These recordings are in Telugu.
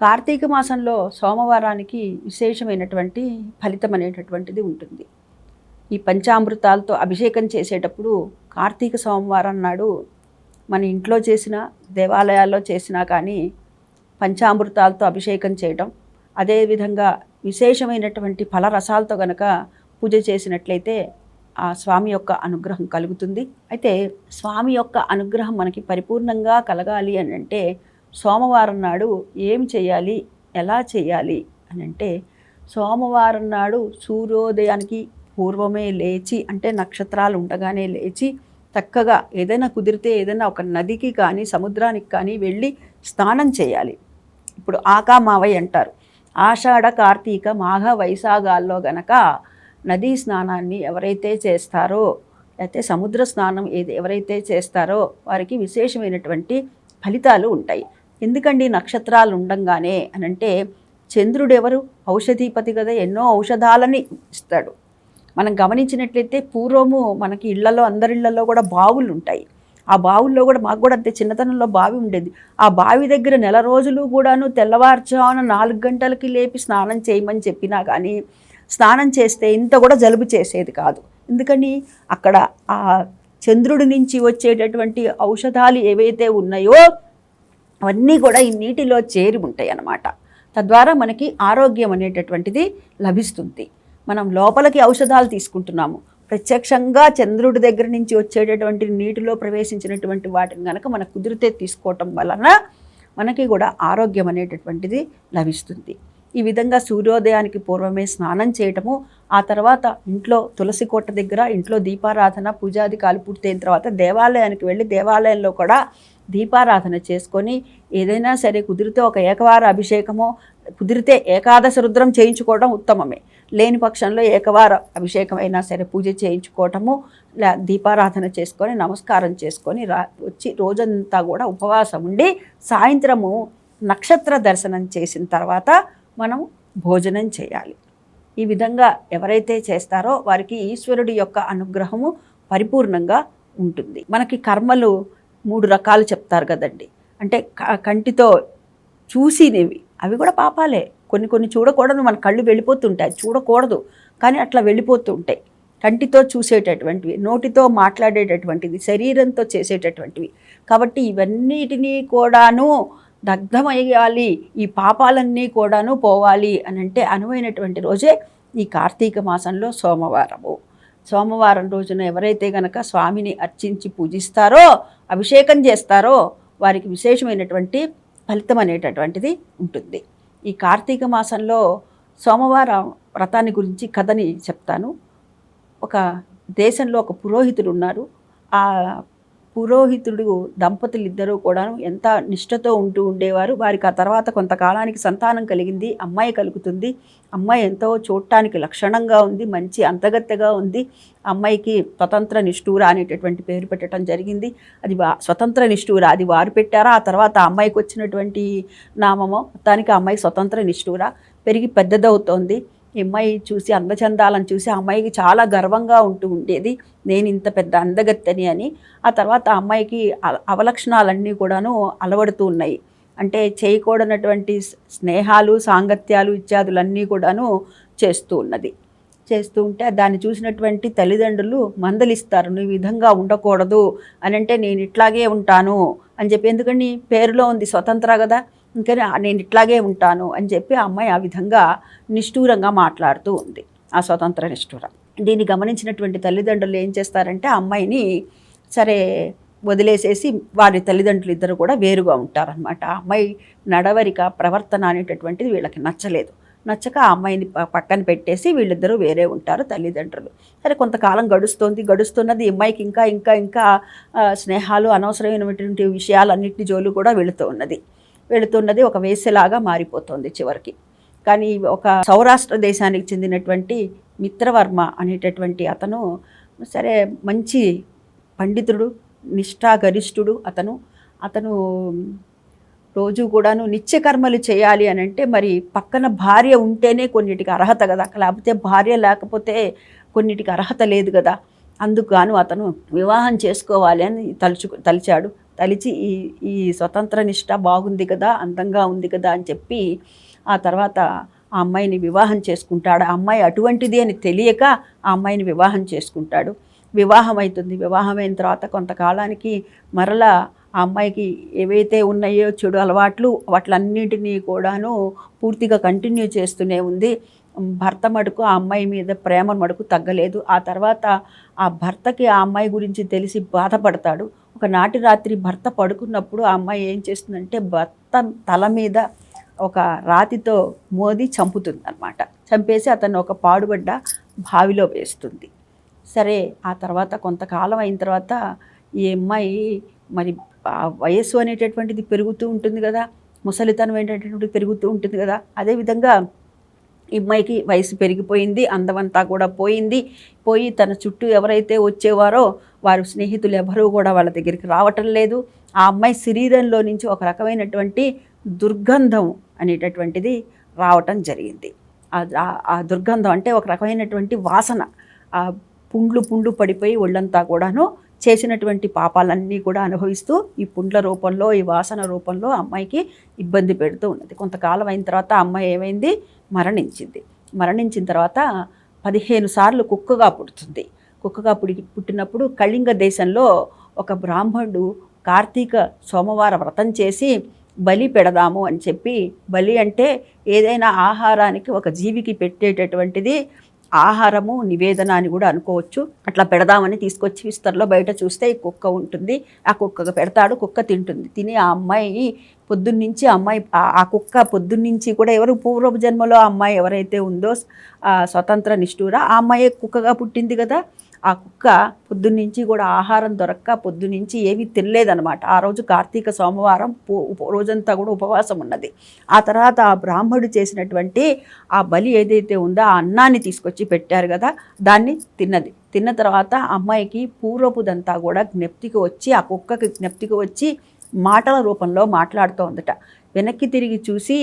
కార్తీక మాసంలో సోమవారానికి విశేషమైనటువంటి ఫలితం అనేటటువంటిది ఉంటుంది. ఈ పంచామృతాలతో అభిషేకం చేసేటప్పుడు కార్తీక సోమవారం నాడు మన ఇంట్లో చేసిన దేవాలయాల్లో చేసినా కానీ పంచామృతాలతో అభిషేకం చేయటం అదేవిధంగా విశేషమైనటువంటి ఫలరసాలతో గనక పూజ చేసినట్లయితే ఆ స్వామి యొక్క అనుగ్రహం కలుగుతుంది. అయితే స్వామి యొక్క అనుగ్రహం మనకి పరిపూర్ణంగా కలగాలి అని అంటే సోమవారం నాడు ఏం చేయాలి? ఎలా చేయాలి? అని అంటే సోమవారం నాడు సూర్యోదయానికి పూర్వమే లేచి అంటే నక్షత్రాలు ఉండగానే లేచి చక్కగా ఏదైనా కుదిరితే ఏదైనా ఒక నదికి కానీ సముద్రానికి కానీ వెళ్ళి స్నానం చేయాలి. ఇప్పుడు ఆకా మావయ్య అంటారు. ఆషాఢ కార్తీక మాఘ వైశాఖాల్లో గనక నదీ స్నానాన్ని ఎవరైతే చేస్తారో అయితే సముద్ర స్నానం ఏది ఎవరైతే చేస్తారో వారికి విశేషమైనటువంటి ఫలితాలు ఉంటాయి. ఎందుకండి నక్షత్రాలు ఉండంగానే అని అంటే చంద్రుడు ఎవరు ఔషధీపతి కదా ఎన్నో ఔషధాలని ఇస్తాడు. మనం గమనించినట్లయితే పూర్వము మనకి ఇళ్ళలో అందరి ఇళ్ళలో కూడా బావులు ఉంటాయి. ఆ బావుల్లో కూడా మాకు కూడా అంతే చిన్నతనంలో బావి ఉండేది. ఆ బావి దగ్గర నెల రోజులు కూడాను తెల్లవారుజామున నాలుగు గంటలకి లేపి స్నానం చేయమని చెప్పినా కానీ స్నానం చేస్తే ఇంత కూడా జలుబు చేసేది కాదు. ఎందుకని? అక్కడ ఆ చంద్రుడి నుంచి వచ్చేటటువంటి ఔషధాలు ఏవైతే ఉన్నాయో అవన్నీ కూడా ఈ నీటిలో చేరి ఉంటాయి అన్నమాట తద్వారా మనకి ఆరోగ్యం అనేటటువంటిది లభిస్తుంది. మనం లోపలికి ఔషధాలు తీసుకుంటున్నాము. ప్రత్యక్షంగా చంద్రుడి దగ్గర నుంచి వచ్చేటటువంటి నీటిలో ప్రవేశించినటువంటి వాటిని కనుక మనకు కుదిరితే తీసుకోవటం వలన మనకి కూడా ఆరోగ్యం అనేటటువంటిది లభిస్తుంది. ఈ విధంగా సూర్యోదయానికి పూర్వమే స్నానం చేయటము ఆ తర్వాత ఇంట్లో తులసి కోట దగ్గర ఇంట్లో దీపారాధన పూజాదికాలు పూర్తయిన తర్వాత దేవాలయానికి వెళ్ళి దేవాలయంలో కూడా దీపారాధన చేసుకొని ఏదైనా సరే కుదిరితే ఒక ఏకవార అభిషేకమో కుదిరితే ఏకాదశ రుద్రం చేయించుకోవడం ఉత్తమమే. లేని పక్షంలో ఏకవార అభిషేకం అయినా సరే పూజ చేయించుకోవటము లే దీపారాధన చేసుకొని నమస్కారం చేసుకొని రా వచ్చి రోజంతా కూడా ఉపవాసం ఉండి సాయంత్రము నక్షత్ర దర్శనం చేసిన తర్వాత మనం భోజనం చేయాలి. ఈ విధంగా ఎవరైతే చేస్తారో వారికి ఈశ్వరుడి యొక్క అనుగ్రహము పరిపూర్ణంగా ఉంటుంది. మనకి కర్మలు మూడు రకాలు చెప్తారు కదండి. అంటే కంటితో చూసినవి. అవి కూడా పాపాలే. కొన్ని కొన్ని చూడకూడదు. మన కళ్ళు వెళ్ళిపోతుంటాయి. చూడకూడదు. కానీ అట్లా వెళ్ళిపోతుంటాయి. కంటితో చూసేటటువంటివి నోటితో మాట్లాడేటటువంటిది శరీరంతో చేసేటటువంటివి. కాబట్టి ఇవన్నిటినీ కూడాను దగ్ధమయ్యాలి ఈ పాపాలన్నీ కూడాను పోవాలి అని అంటే అనువైనటువంటి రోజే ఈ కార్తీక మాసంలో సోమవారము. సోమవారం రోజున ఎవరైతే గనక స్వామిని అర్చించి పూజిస్తారో అభిషేకం చేస్తారో వారికి విశేషమైనటువంటి ఫలితం అనేటటువంటిది ఉంటుంది. ఈ కార్తీక మాసంలో సోమవారం వ్రతాన్ని గురించి కథని చెప్తాను. ఒక దేశంలో ఒక పురోహితుడు ఉన్నారు ఆ పురోహితుడు దంపతులు ఇద్దరూ కూడా ఎంత నిష్ఠతో ఉంటూ ఉండేవారు. వారికి ఆ తర్వాత కొంతకాలానికి సంతానం కలిగింది అమ్మాయి కలుగుతుంది. అమ్మాయి ఎంతో చూడటానికి లక్షణంగా ఉంది మంచి అంతగత్తెగా ఉంది. అమ్మాయికి స్వతంత్ర నిష్ఠూర అనేటటువంటి పేరు పెట్టడం జరిగింది. అది వా స్వతంత్ర నిష్ఠూర అది వారు పెట్టారా? ఆ తర్వాత అమ్మాయికి వచ్చినటువంటి నామమో మొత్తానికి ఆ అమ్మాయి స్వతంత్ర నిష్ఠూర పెరిగి పెద్దదవుతోంది. ఈ అమ్మాయి చూసి అందచందాలను చూసి ఆ అమ్మాయికి చాలా గర్వంగా ఉంటూ ఉండేది. నేను ఇంత పెద్ద అందగత్తెని అని. ఆ తర్వాత ఆ అమ్మాయికి అవలక్షణాలన్నీ కూడాను అలవడుతూ ఉన్నాయి. అంటే చేయకూడనటువంటి స్నేహాలు సాంగత్యాలు ఇత్యాదులన్నీ కూడాను చేస్తూ ఉన్నది. చేస్తూ ఉంటే దాన్ని చూసినటువంటి తల్లిదండ్రులు మందలిస్తారు. నువ్వు ఈ విధంగా ఉండకూడదు అని అంటే నేను ఇట్లాగే ఉంటాను అని చెప్పి. ఎందుకని? పేరులో ఉంది స్వతంత్ర కదా. ఇంకా నేను ఇట్లాగే ఉంటాను అని చెప్పి ఆ అమ్మాయి ఆ విధంగా నిష్ఠూరంగా మాట్లాడుతూ ఉంది. ఆ స్వతంత్ర నిష్ఠూరం. దీన్ని గమనించినటువంటి తల్లిదండ్రులు ఏం చేస్తారంటే ఆ అమ్మాయిని సరే వదిలేసేసి వారి తల్లిదండ్రులు ఇద్దరు కూడా వేరుగా ఉంటారనమాట ఆ అమ్మాయి నడవరిక ప్రవర్తన అనేటటువంటిది వీళ్ళకి నచ్చలేదు. నచ్చక ఆ అమ్మాయిని పక్కన పెట్టేసి వీళ్ళిద్దరూ వేరే ఉంటారు తల్లిదండ్రులు. సరే కొంతకాలం గడుస్తుంది గడుస్తున్నది ఈ అమ్మాయికి ఇంకా ఇంకా ఇంకా స్నేహాలు అనవసరమైనటువంటి విషయాలన్నింటి జోలు కూడా వెళుతూ ఉన్నది. వెళుతున్నది ఒక వేసలాగా మారిపోతుంది చివరికి. కానీ ఒక సౌరాష్ట్ర దేశానికి చెందినటువంటి మిత్రవర్మ అనేటటువంటి అతను సరే మంచి పండితుడు నిష్ఠాగరిష్ఠుడు అతను. అతను రోజు కూడాను నిత్యకర్మలు చేయాలి అని అంటే మరి పక్కన భార్య ఉంటేనే కొన్నిటికి అర్హత కదా. లేకపోతే భార్య లేకపోతే కొన్నిటికి అర్హత లేదు కదా. అందుకు గాను అతను వివాహం చేసుకోవాలి అని తలుచు తలిచాడు. తలిచి ఈ ఈ స్వతంత్ర నిష్ట బాగుంది కదా అందంగా ఉంది కదా అని చెప్పి ఆ తర్వాత ఆ అమ్మాయిని వివాహం చేసుకుంటాడు. ఆ అమ్మాయి అటువంటిది అని తెలియక ఆ అమ్మాయిని వివాహం చేసుకుంటాడు. వివాహం అవుతుంది. వివాహం అయిన తర్వాత కొంతకాలానికి మరలా ఆ అమ్మాయికి ఏవైతే ఉన్నాయో చెడు అలవాట్లు వాటిలన్నిటినీ కూడాను పూర్తిగా కంటిన్యూ చేస్తూనే ఉంది. భర్త మడుకు ఆ అమ్మాయి మీద ప్రేమ మడుకు తగ్గలేదు. ఆ తర్వాత ఆ భర్తకి ఆ అమ్మాయి గురించి తెలిసి బాధపడతాడు. ఒక నాటి రాత్రి భర్త పడుకున్నప్పుడు ఆ అమ్మాయి ఏం చేస్తుందంటే భర్త తల మీద ఒక రాతితో మోది చంపుతుంది అనమాట చంపేసి అతను ఒక పాడుబడ్డ బావిలో వేస్తుంది. సరే ఆ తర్వాత కొంతకాలం అయిన తర్వాత ఈ అమ్మాయి మరి వయస్సు అనేటటువంటిది పెరుగుతూ ఉంటుంది కదా ముసలితనం ఏంటంటే పెరుగుతూ ఉంటుంది కదా అదేవిధంగా ఇమ్మాయికి వయసు పెరిగిపోయింది అందమంతా కూడా పోయింది. పోయి తన చుట్టూ ఎవరైతే వచ్చేవారో వారు స్నేహితులు ఎవరూ కూడా వాళ్ళ దగ్గరికి రావటం లేదు. ఆ అమ్మాయి శరీరంలో నుంచి ఒక రకమైనటువంటి దుర్గంధం అనేటటువంటిది రావటం జరిగింది. ఆ దుర్గంధం అంటే ఒక రకమైనటువంటి వాసన. ఆ పుండ్లు పుండ్లు పడిపోయి ఒళ్ళంతా కూడాను చేసినటువంటి పాపాలన్నీ కూడా అనుభవిస్తూ ఈ పుండ్ల రూపంలో ఈ వాసన రూపంలో అమ్మాయికి ఇబ్బంది పెడుతూ ఉన్నది. కొంతకాలం అయిన తర్వాత అమ్మాయి ఏమైంది? మరణించింది. మరణించిన తర్వాత పదిహేను సార్లు కుక్కగా పుడుతుంది. కుక్కగా పుడి పుట్టినప్పుడు కళింగ దేశంలో ఒక బ్రాహ్మణుడు కార్తీక సోమవార వ్రతం చేసి బలి పెడదాము అని చెప్పి బలి అంటే ఏదైనా ఆహారానికి ఒక జీవికి పెట్టేటటువంటిది ఆహారము నివేదన అని కూడా అనుకోవచ్చు. అట్లా పెడదామని తీసుకొచ్చి విస్తరలో బయట చూస్తే ఈ కుక్క ఉంటుంది. ఆ కుక్కగా పెడతాడు కుక్క తింటుంది. తిని ఆ అమ్మాయి పొద్దున్నుంచి అమ్మాయి ఆ కుక్క పొద్దున్నుంచి కూడా ఎవరు పూర్వపు జన్మలో ఆ అమ్మాయి ఎవరైతే ఉందో స్వతంత్ర నిష్ఠూర ఆ అమ్మాయి కుక్కగా పుట్టింది కదా. ఆ కుక్క పొద్దున్నుంచి కూడా ఆహారం దొరక్క పొద్దునుంచి ఏమీ తినలేదనమాట ఆ రోజు కార్తీక సోమవారం రోజంతా కూడా ఉపవాసం ఉన్నది. ఆ తర్వాత ఆ బ్రాహ్మడు చేసినటువంటి ఆ బలి ఏదైతే ఉందో ఆ అన్నాన్ని తీసుకొచ్చి పెట్టారు కదా దాన్ని తిన్నది. తిన్న తర్వాత అమ్మాయికి పూర్వపుదంతా కూడా జ్ఞప్తికి వచ్చి ఆ కుక్కకి జ్ఞప్తికి వచ్చి మాటల రూపంలో మాట్లాడుతోందట వెనక్కి తిరిగి చూసి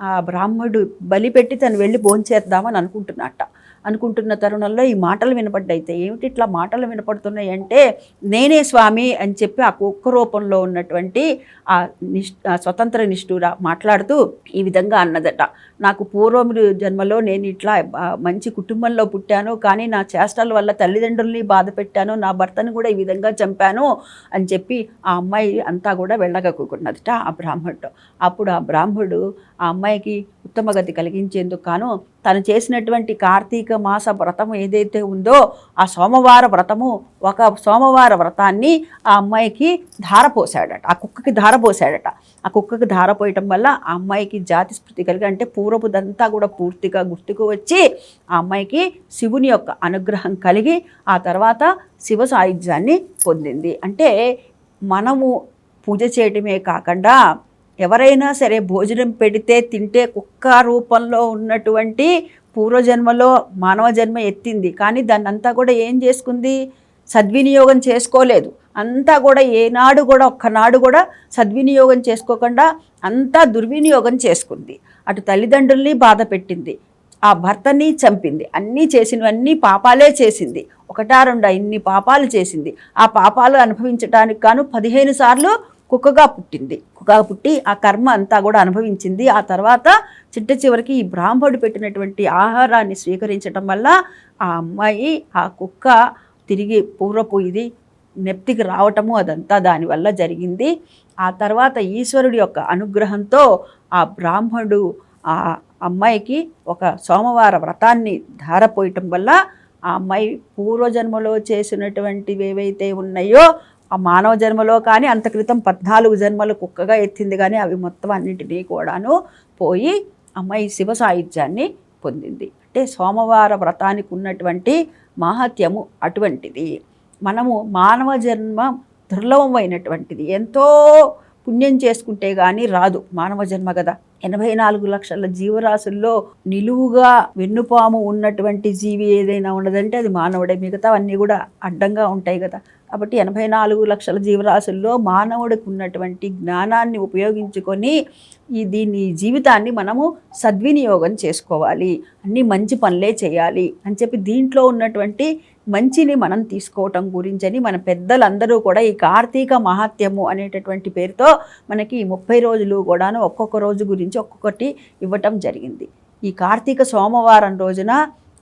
ఆ బ్రాహ్మడు బలి పెట్టి తను వెళ్ళి భోంచేద్దామని అనుకుంటున్నట్ట. అనుకుంటున్న తరుణంలో ఈ మాటలు వినపడ్డాయితే ఏమిటి ఇట్లా మాటలు వినపడుతున్నాయి అంటే నేనే స్వామి అని చెప్పి ఆ కుక్క రూపంలో ఉన్నటువంటి ఆ నిష్ స్వతంత్ర నిష్ఠూర మాట్లాడుతూ ఈ విధంగా అన్నదట. నాకు పూర్వముడు జన్మలో నేను ఇట్లా మంచి కుటుంబంలో పుట్టాను కానీ నా చేష్టల వల్ల తల్లిదండ్రుల్ని బాధ పెట్టాను నా భర్తను కూడా ఈ విధంగా చంపాను అని చెప్పి ఆ అమ్మాయి అంతా కూడా వెళ్ళగక్కున్నదట ఆ బ్రాహ్మణుడు. అప్పుడు ఆ బ్రాహ్మణుడు ఆ అమ్మాయికి ఉత్తమగతి కలిగించేందుకు కాను తను చేసినటువంటి కార్తీక మాస వ్రతం ఏదైతే ఉందో ఆ సోమవార వ్రతము ఒక సోమవార వ్రతాన్ని ఆ అమ్మాయికి ధారపోసాడట ఆ కుక్కకి ధారపోసాడట ఆ కుక్కకి ధారపోయటం వల్ల ఆ అమ్మాయికి జాతి స్మృతి కలిగి అంటే పూర్వపుదంతా కూడా పూర్తిగా గుర్తుకు వచ్చి ఆ అమ్మాయికి శివుని యొక్క అనుగ్రహం కలిగి ఆ తర్వాత శివ సాయుధ్యాన్ని పొందింది. అంటే మనము పూజ చేయటమే కాకుండా ఎవరైనా సరే భోజనం పెడితే తింటే కుక్క రూపంలో ఉన్నటువంటి పూర్వజన్మలో మానవ జన్మ ఎత్తింది. కానీ దాన్ని అంతా కూడా ఏం చేసుకుంది? సద్వినియోగం చేసుకోలేదు. అంతా కూడా ఏనాడు కూడా ఒక్కనాడు కూడా సద్వినియోగం చేసుకోకుండా అంతా దుర్వినియోగం చేసుకుంది. అటు తల్లిదండ్రుల్ని బాధ పెట్టింది. ఆ భర్తని చంపింది. అన్నీ చేసినవన్నీ పాపాలే చేసింది. ఒకటా రెండు ఇన్ని పాపాలు చేసింది. ఆ పాపాలు అనుభవించడానికి గాను పదిహేను సార్లు కుక్కగా పుట్టింది. కుక్కగా పుట్టి ఆ కర్మ అంతా కూడా అనుభవించింది. ఆ తర్వాత చిట్ట చివరికి ఈ బ్రాహ్మడు పెట్టినటువంటి ఆహారాన్ని స్వీకరించడం వల్ల ఆ అమ్మాయి ఆ కుక్క తిరిగి పూర్వపు ఇది నెప్తికి రావటము అదంతా దానివల్ల జరిగింది. ఆ తర్వాత ఈశ్వరుడి యొక్క అనుగ్రహంతో ఆ బ్రాహ్మడు ఆ అమ్మాయికి ఒక సోమవార వ్రతాన్ని ధారపోయటం వల్ల ఆ అమ్మాయి పూర్వజన్మలో చేసినటువంటివి ఏవైతే ఉన్నాయో ఆ మానవ జన్మలో కానీ అంత క్రితం పద్నాలుగు జన్మలు కుక్కగా ఎత్తింది కానీ అవి మొత్తం అన్నింటినీ కూడాను పోయి అమ్మాయి శివ సాహిత్యాన్ని పొందింది. అంటే సోమవార వ్రతానికి ఉన్నటువంటి మహత్యము అటువంటిది. మనము మానవ జన్మ దుర్లభమైనటువంటిది. ఎంతో పుణ్యం చేసుకుంటే కానీ రాదు మానవ జన్మ కదా ఎనభై నాలుగు లక్షల జీవరాశుల్లో నిలువుగా వెన్నుపాము ఉన్నటువంటి జీవి ఏదైనా ఉన్నదంటే అది మానవుడే. మిగతా అన్నీ కూడా అడ్డంగా ఉంటాయి కదా కాబట్టి ఎనభై నాలుగు లక్షల జీవరాశుల్లో మానవుడికి ఉన్నటువంటి జ్ఞానాన్ని ఉపయోగించుకొని ఈ దీని జీవితాన్ని మనము సద్వినియోగం చేసుకోవాలి. అన్ని మంచి పనులే చేయాలి అని చెప్పి దీంట్లో ఉన్నటువంటి మంచిని మనం తీసుకోవటం గురించని మన పెద్దలందరూ కూడా ఈ కార్తీక మహాత్యము అనేటటువంటి పేరుతో మనకి ముప్పై రోజులు కూడాను ఒక్కొక్క రోజు గురించి ఒక్కొక్కటి ఇవ్వటం జరిగింది. ఈ కార్తీక సోమవారం రోజున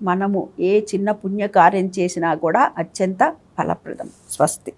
మనము ఏ చిన్న పుణ్యకార్యం చేసినా కూడా అత్యంత ఫలప్రదం. స్వస్తి.